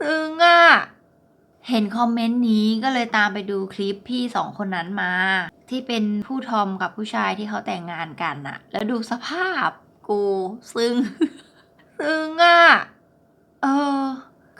ซึ้งอะเห็นคอมเมนต์นี้ก็เลยตามไปดูคลิปพี่สองคนนั้นมา ที่เป็นผู้ทอมกับผู้ชายที่เขาแต่งงานกันอะแล้วดูสภาพกูซึ้งซึ้งอะเออ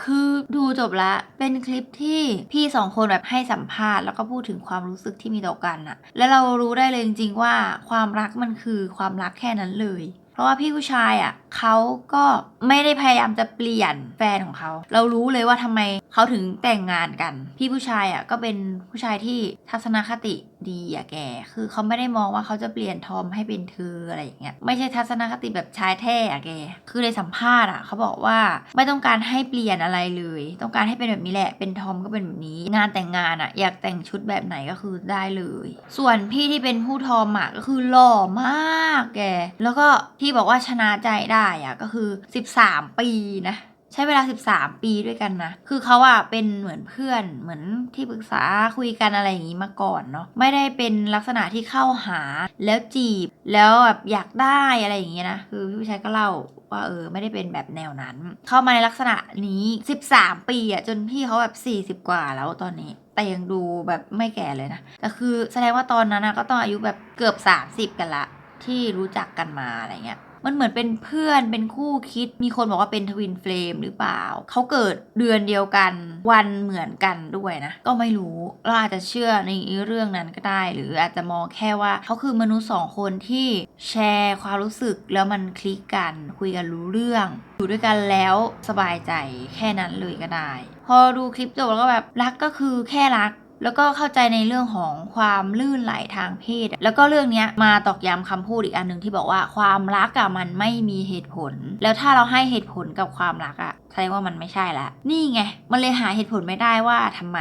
คือดูจบละเป็นคลิปที่พี่สองคนแบบให้สัมภาษณ์แล้วก็พูดถึงความรู้สึกที่มีต่อกันอะแล้วเรารู้ได้เลยจริงๆว่าความรักมันคือความรักแค่นั้นเลย เพราะว่าพี่ผู้ชายอะเขาก็ไม่ได้พยายามจะเปลี่ยนแฟนของเขา เรารู้เลยว่าทำไมเขาถึงแต่งงานกัน พี่ผู้ชายอะก็เป็นผู้ชายที่ทัศนคติ ดีอะแก คือเขาไม่ได้มองว่าเขาจะเปลี่ยนทอมให้เป็นเธออะไรอย่างเงี้ย ไม่ใช่ทัศนคติแบบชายแท้อะแก คือในสัมภาษณ์อะเขาบอกว่าไม่ต้องการให้เปลี่ยนอะไรเลย ต้องการให้เป็นแบบนี้แหละ เป็นทอมก็เป็นแบบนี้ งานแต่งงานอะอยากแต่งชุดแบบไหนก็คือได้เลย ส่วนพี่ที่เป็นผู้ทอมอะก็คือหล่อมากแก แล้วก็ที่บอกว่าชนะใจได้อะก็คือ 13 ปีนะ ช้เวลา 13 ปีด้วยกันนะ คือเขาอะเป็นเหมือนเพื่อนเหมือนที่ปรึกษาคุยกันอะไรอย่างนี้มาก่อนเนาะไม่ได้เป็นลักษณะที่เข้าหาแล้วจีบแล้วแบบอยากได้อะไรอย่างเงี้ยนะคือพี่ผู้ชายก็เล่าว่าเออไม่ได้เป็นแบบแนวนั้น เข้ามาในลักษณะนี้ 13 ปีอะจนพี่เขาแบบ 40 กว่าแล้วตอนนี้แต่ยังดูแบบไม่แก่เลยนะแต่คือแสดงว่าตอนนั้นนะก็ต้องอายุแบบเกือบ 30 กันละ ที่รู้จักกันมาอะไรเงี้ยมันเหมือนเป็นเพื่อนเป็นคู่คิด มีคนบอกว่าเป็นทวินเฟลมหรือเปล่า เขาเกิดเดือนเดียวกัน วันเหมือนกันด้วยนะ ก็ไม่รู้ เราอาจจะเชื่อในเรื่องนั้นก็ได้ หรืออาจจะมองแค่ว่าเขาคือมนุษย์สองคนที่แชร์ความรู้สึกแล้วมันคลิกกัน คุยกันรู้เรื่อง อยู่ด้วยกันแล้วสบายใจแค่นั้นเลยก็ได้ พอดูคลิปจบแล้วก็แบบรักก็คือแค่รัก แล้วก็เข้าใจในเรื่องของความลื่นไหลทางเพศ แล้วก็เรื่องนี้มาตอกย้ำคำพูดอีกอันหนึ่งที่บอกว่าความรักอะมันไม่มีเหตุผล แล้วถ้าเราให้เหตุผลกับความรักอะแสดงว่ามันไม่ใช่ละ นี่ไง มันเลยหาเหตุผลไม่ได้ว่าทำไม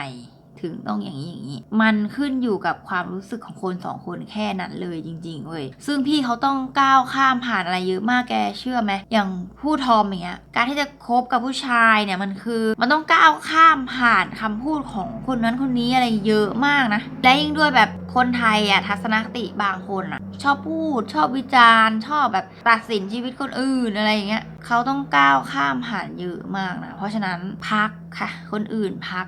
ถึงต้องอย่างนี้อย่างนี้ มันขึ้นอยู่กับความรู้สึกของคนสองคนแค่นั้นเลยจริงๆเว้ยซึ่งพี่เขาต้องก้าวข้ามผ่านอะไรเยอะมากแกเชื่อไหมอย่างผู้ทอมอย่างเงี้ยการที่จะคบกับผู้ชายเนี่ยมันคือ มันต้องก้าวข้ามผ่านคำพูดของคนนั้นคนนี้อะไรเยอะมากนะและยิ่งด้วยแบบคนไทยอะทัศนคติบางคนอะ ชอบพูดชอบวิจารณ์ ชอบแบบตัดสินชีวิตคนอื่นอะไรอย่างเงี้ยเขาต้องก้าวข้ามผ่านเยอะมากนะเพราะฉะนั้นพักค่ะ คนอื่นพัก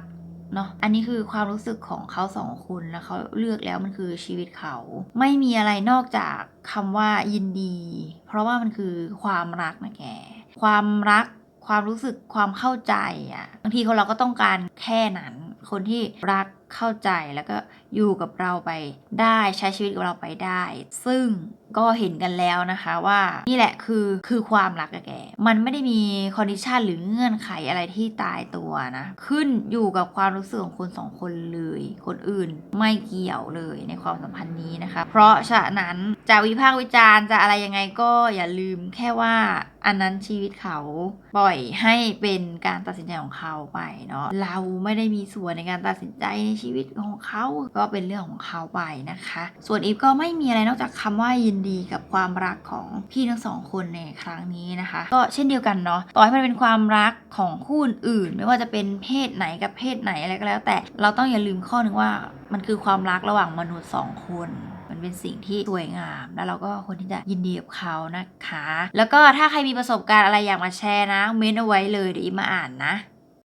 เนาะอันนี้คือความรู้สึกของเขาสองคนแล้วเขาเลือกแล้วมันคือชีวิตเขา ไม่มีอะไรนอกจากคำว่ายินดี เพราะว่ามันคือความรักนะแกความรักความรู้สึกความเข้าใจอะ่ะบางทีคนเราก็ต้องการแค่นั้น คนที่รักเข้าใจแล้วก็อยู่กับเราไปได้ใช้ชีวิตกับเราไปได้ ซึ่งก็เห็นกันแล้วนะคะว่านี่แหละคือคือความรักแกมันไม่ได้มีคอนดิชันหรือเงื่อนไขอะไรที่ตายตัวนะ ขึ้นอยู่กับความรู้สึกของคนสองคนเลย คนอื่นไม่เกี่ยวเลยในความสัมพันธ์นี้นะคะ เพราะฉะนั้นจะวิพากษ์วิจารณ์จะอะไรยังไงก็อย่าลืมแค่ว่าอันนั้นชีวิตเขาปล่อยให้เป็นการตัดสินใจของเขาไปเนาะเราไม่ได้มีส่วนในการตัดสินใจในชีวิตของเขาก็เป็นเรื่องของเขาไปนะคะ ส่วนอีฟก็ไม่มีอะไรนอกจากคำว่ายินดีกับความรักของพี่ทั้งสองคนในครั้งนี้นะคะ ก็เช่นเดียวกันเนาะต่อให้มันเป็นความรักของคู่อื่น ไม่ว่าจะเป็นเพศไหนกับเพศไหนอะไรก็แล้ว แต่เราต้องอย่าลืมข้อหนึ่งว่ามันคือความรักระหว่างมนุษย์สองคนมันเป็นสิ่งที่สวยงาม แล้วเราก็ควรที่จะยินดีกับเขานะคะ แล้วก็ถ้าใครมีประสบการณ์อะไรอยากมาแชร์นะ เม้นเอาไว้เลยเดี๋ยวอีมาอ่านนะ